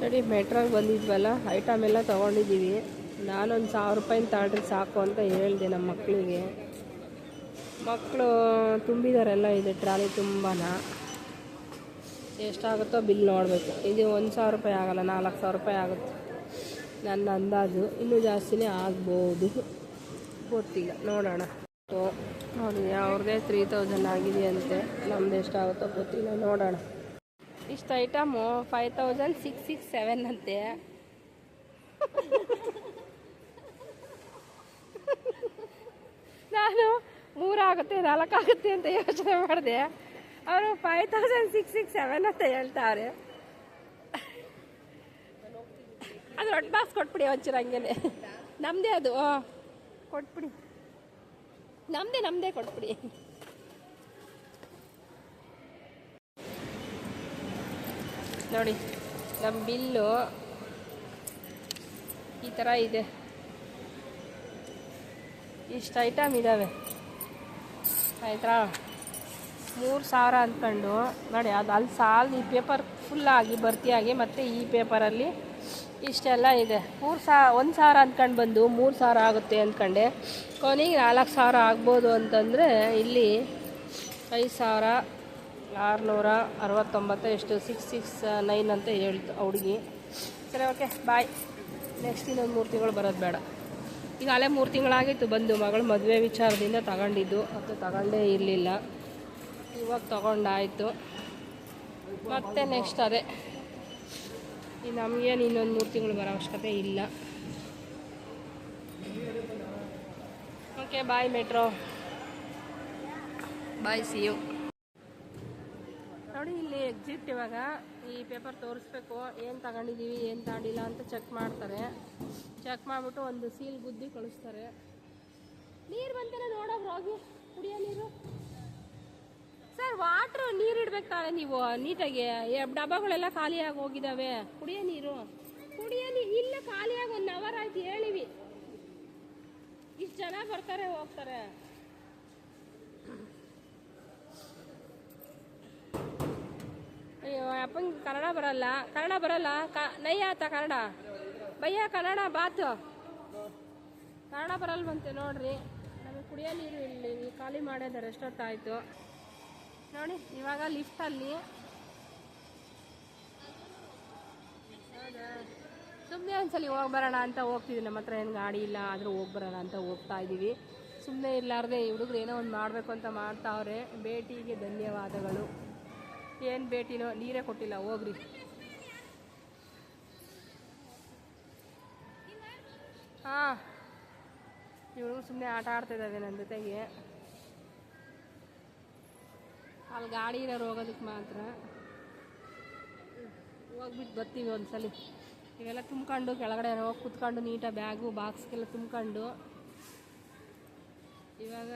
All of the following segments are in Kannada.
ನೋಡಿ ಮೆಟ್ರಾಗಿ ಬಂದಿದ್ವಲ್ಲ ಐಟಮ್ ಎಲ್ಲ ತೊಗೊಂಡಿದ್ದೀವಿ. ನಾನೊಂದು ಸಾವಿರ ರೂಪಾಯಿನ ತಾಳ್ರಿ ಸಾಕು ಅಂತ ಹೇಳಿದೆ ನಮ್ಮ ಮಕ್ಕಳಿಗೆ. ಮಕ್ಕಳು ತುಂಬಿದಾರೆಲ್ಲ, ಇದೆ ಟ್ರಾಲಿ ತುಂಬಾನ. ಎಷ್ಟಾಗುತ್ತೋ ಬಿಲ್ ನೋಡಬೇಕು. ಇದು ಒಂದು ಸಾವಿರ ರೂಪಾಯಿ ಆಗಲ್ಲ, ನಾಲ್ಕು ಸಾವಿರ ರೂಪಾಯಿ ಆಗುತ್ತೆ. ನನ್ನ ಅಂದಾಜು ಇನ್ನೂ ಜಾಸ್ತಿನೇ ಆಗ್ಬೋದು. ಗೊತ್ತಿಲ್ಲ, ನೋಡೋಣ. ನೋಡಿ ಅವ್ರದ್ದೇ ತ್ರೀ ತೌಸಂಡ್ ಆಗಿದೆ ಅಂತೆ. ನಮ್ದು ಎಷ್ಟಾಗುತ್ತೋ ಗೊತ್ತಿಲ್ಲ, ನೋಡೋಣ. ಇಷ್ಟು item five thousand six six seven ಅಂತೆ. ನಾನು ಮೂರಾಗುತ್ತೆ ನಾಲ್ಕಾಗುತ್ತೆ ಅಂತ ಯೋಚನೆ ಮಾಡಿದೆ. ಅವರು five thousand six six seven ಅಂತ ಹೇಳ್ತಾರೆ. ಅದು ಒಟ್ಟು ಬಾಕ್ಸ್ ಕೊಟ್ಬಿಡಿ ಒಂಚೂರು ಹಂಗೇನೆ. ನಮ್ಮದೇ ಅದು ಕೊಟ್ಬಿಡಿ. ನಮ್ಮದೇ ನಮ್ಮದೇ ಕೊಟ್ಬಿಡಿ. ನೋಡಿ ನಮ್ಮ ಬಿಲ್ಲು ಈ ಥರ ಇದೆ. ಇಷ್ಟು ಐಟಮ್ ಇದ್ದಾವೆ ಆಯ್ತಾ? ಮೂರು ಸಾವಿರ ಅಂದ್ಕೊಂಡು ನೋಡಿ, ಅದು ಅಲ್ಲಿ ಸಾಲ್, ಈ ಪೇಪರ್ ಫುಲ್ಲಾಗಿ ಭರ್ತಿಯಾಗಿ ಮತ್ತು ಈ ಪೇಪರಲ್ಲಿ ಇಷ್ಟೆಲ್ಲ ಇದೆ. ಮೂರು ಸಾ, ಒಂದು ಸಾವಿರ ಅಂದ್ಕೊಂಡು ಬಂದು ಮೂರು ಸಾವಿರ ಆಗುತ್ತೆ ಅಂದ್ಕೊಂಡೆ ಕೊನೆಗೆ ನಾಲ್ಕು ಸಾವಿರ ಆಗ್ಬೋದು ಅಂತಂದರೆ ಇಲ್ಲಿ ಐದು ಸಾವಿರ ಆರುನೂರ ಅರವತ್ತೊಂಬತ್ತು ಎಷ್ಟು ಸಿಕ್ಸ್ ಸಿಕ್ಸ್ ನೈನ್ ಅಂತ ಹೇಳ್ತು ಹುಡುಗಿ. ಸರಿ ಓಕೆ ಬಾಯ್ ನೆಕ್ಸ್ಟ್ ಇನ್ನೊಂದು ಮೂರು ತಿಂಗಳು ಬರೋದು ಬೇಡ. ಈಗ ಅಲ್ಲೇ ಮೂರು ತಿಂಗಳಾಗಿತ್ತು ಬಂದು. ಮಗಳು ಮದುವೆ ವಿಚಾರದಿಂದ ತಗೊಂಡಿದ್ದು. ಅದು ತಗೊಂಡೇ ಇರಲಿಲ್ಲ. ಇವಾಗ ತಗೊಂಡಾಯಿತು. ಮತ್ತೆ ನೆಕ್ಸ್ಟ್ ಅದೇ. ಈ ನಮಗೇನು ಇನ್ನೊಂದು ಮೂರು ತಿಂಗಳು ಬರೋ ಅವಶ್ಯಕತೆ ಇಲ್ಲ. Okay bye metro bye see you ನೋಡಿ ಇಲ್ಲಿ ಎಕ್ಸಿಟ್ ಇವಾಗ. ಈ ಪೇಪರ್ ತೋರಿಸ್ಬೇಕು. ಏನು ತಗೊಂಡಿದ್ದೀವಿ ಏನು ತಗೊಂಡಿಲ್ಲ ಅಂತ ಚೆಕ್ ಮಾಡ್ತಾರೆ. ಚೆಕ್ ಮಾಡಿಬಿಟ್ಟು ಒಂದು ಸೀಲ್ ಗುದ್ದಿ ಕಳಿಸ್ತಾರೆ. ನೀರು ಬಂತಾರೆ ನೋಡೋರು ಹೋಗಿ ಕುಡಿಯೋ ನೀರು. ಸರ್ ವಾಟ್ರು ನೀರು ಇಡ್ಬೇಕು ತಾನೆ ನೀವು. ನೀಟಾಗಿ ಡಬ್ಬಗಳೆಲ್ಲ ಖಾಲಿಯಾಗಿ ಹೋಗಿದ್ದಾವೆ ಕುಡಿಯೋ ನೀರು. ಕುಡಿಯೋ ನೀರು ಇಲ್ಲ ಖಾಲಿಯಾಗಿ ಒಂದು ಅವರ್ ಆಯ್ತು ಹೇಳಿವಿ. ಇಷ್ಟು ಜನ ಬರ್ತಾರೆ, ಹೋಗ್ತಾರೆ. ಅಪ್ಪಂಗೆ ಕನ್ನಡ ಬರಲ್ಲ. ಕನ್ನಡ ಬರಲ್ಲ. ಕ ನೈ ಆತ ಕನ್ನಡ. ಭಯ್ಯ ಕನ್ನಡ ಬಾತು. ಕನ್ನಡ ಬರಲ್ವಂತೆ ನೋಡ್ರಿ. ನಮಗೆ ಕುಡಿಯೋ ನೀರು ಇಲ್ಲಿ ಖಾಲಿ ಮಾಡಿದ್ದಾರೆ, ಎಷ್ಟೊತ್ತಾಯಿತು. ನೋಡಿ, ಇವಾಗ ಲಿಫ್ಟಲ್ಲಿ ಹೌದಾ ಸುಮ್ಮನೆ ಒಂದ್ಸಲಿ ಹೋಗಿ ಬರೋಣ ಅಂತ ಹೋಗ್ತಿದ್ವಿ. ನಮ್ಮ ಹತ್ರ ಏನು ಗಾಡಿ ಇಲ್ಲ, ಆದರೂ ಹೋಗಿ ಬರೋಣ ಅಂತ ಹೋಗ್ತಾ ಇದ್ದೀವಿ. ಸುಮ್ಮನೆ ಇರಲಾರ್ದೆ ಹುಡುಗರು ಏನೋ ಒಂದು ಮಾಡಬೇಕು ಅಂತ ಮಾಡ್ತಾವ್ರೆ. ಭೇಟಿಗೆ ಧನ್ಯವಾದಗಳು. ಏನು ಭೇಟಿನೋ ನೀರೇ ಕೊಟ್ಟಿಲ್ಲ, ಹೋಗ್ರಿ. ಹಾಂ. ಇವಳು ಸುಮ್ಮನೆ ಆಟ ಆಡ್ತಾ ಇದ್ದಾವೆ ನನ್ನ ಜೊತೆಗೆ. ಅಲ್ಲಿ ಗಾಡಿ ಇರೋರು ಹೋಗೋದಕ್ಕೆ ಮಾತ್ರ. ಹೋಗ್ಬಿಟ್ಟು ಬರ್ತೀವಿ ಒಂದ್ಸಲಿ. ಇವೆಲ್ಲ ತುಂಬ್ಕೊಂಡು ಕೆಳಗಡೆ ಹೋಗಿ ಕುತ್ಕೊಂಡು ನೀಟಾಗಿ ಬ್ಯಾಗು ಬಾಕ್ಸ್ಗೆಲ್ಲ ತುಂಬ್ಕೊಂಡು. ಇವಾಗ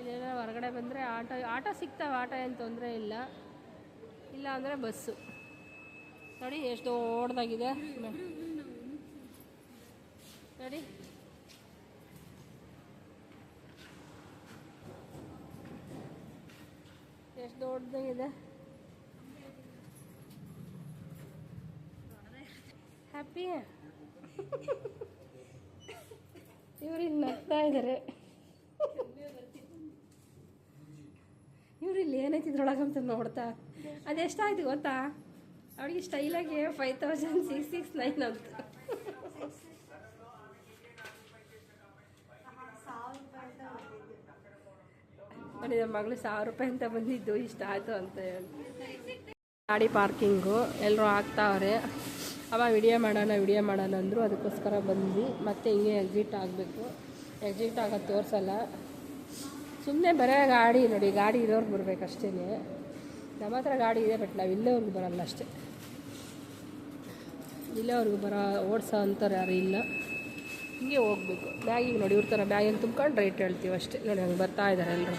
ಇಲ್ಲೆಲ್ಲ ಹೊರಗಡೆ ಬಂದರೆ ಆಟೋ ಆಟೋ ಸಿಗ್ತಾವೆ, ಆಟೋ ಏನು ತೊಂದರೆ ಇಲ್ಲ. ಇಲ್ಲ ಅಂದರೆ ಬಸ್ಸು. ನೋಡಿ ಎಷ್ಟು ದೊಡ್ಡದಾಗಿದೆ. ನೋಡಿ ಎಷ್ಟು ದೊಡ್ಡದಾಗಿದೆ. ಹ್ಯಾಪಿ ಇವ್ರು ಇಲ್ಲಿ ನಗ್ತಾ ಇದ್ದಾರೆ ಇಲ್ಲಿ ಏನೈತಿ ಇದ್ರೊಳಗಂತ ನೋಡ್ತಾ? ಅದೆಷ್ಟಾಯ್ತು ಗೊತ್ತಾ? ಅವಳಿಗೆ ಸ್ಟೈಲಾಗಿ five thousand six six nine ಅಂತ. ಮಗಳು ಸಾವಿರ ರೂಪಾಯಿ ಅಂತ ಬಂದಿದ್ದು, ಇಷ್ಟ ಆಯಿತು ಅಂತ ಹೇಳಿ. ಗಾಡಿ ಪಾರ್ಕಿಂಗು ಎಲ್ಲರೂ ಆಗ್ತಾವ್ರೆ. ಅವ ವಿಡಿಯೋ ಮಾಡೋಣ ವಿಡಿಯೋ ಮಾಡೋಣ ಅಂದರು, ಅದಕ್ಕೋಸ್ಕರ ಬಂದ್ವಿ. ಮತ್ತೆ ಹಿಂಗೆ ಎಕ್ಸಿಟ್ ಆಗಬೇಕು. ಎಕ್ಸಿಟ್ ಆಗೋದು ತೋರಿಸಲ್ಲ. ಸುಮ್ಮನೆ ಬರೋ ಗಾಡಿ ನೋಡಿ, ಗಾಡಿ ಇರೋರ್ಗೆ ಬರ್ಬೇಕು ಅಷ್ಟೇ ನಮ್ಮ ಹತ್ರ ಗಾಡಿ ಇದೆ ಬಟ್ ನಾವು ಇಲ್ಲೋರ್ಗೆ ಬರಲ್ಲ ಅಷ್ಟೇ. ಇಲ್ಲೋರ್ಗೆ ಬರೋ, ಓಡಿಸೋ ಅಂತಾರೆ ಯಾರು ಇಲ್ಲ. ಹಿಂಗೆ ಹೋಗ್ಬೇಕು. ಬ್ಯಾಗಿಗೆ ನೋಡಿ, ಇವ್ರ ಥರ ಬ್ಯಾಗಿನ ತುಂಬ್ಕೊಂಡು ರೈಟ್ ಹೇಳ್ತೀವಿ ಅಷ್ಟೇ. ನೋಡಿ, ಹಂಗೆ ಬರ್ತಾ ಇದ್ದಾರೆ ಎಲ್ಲರೂ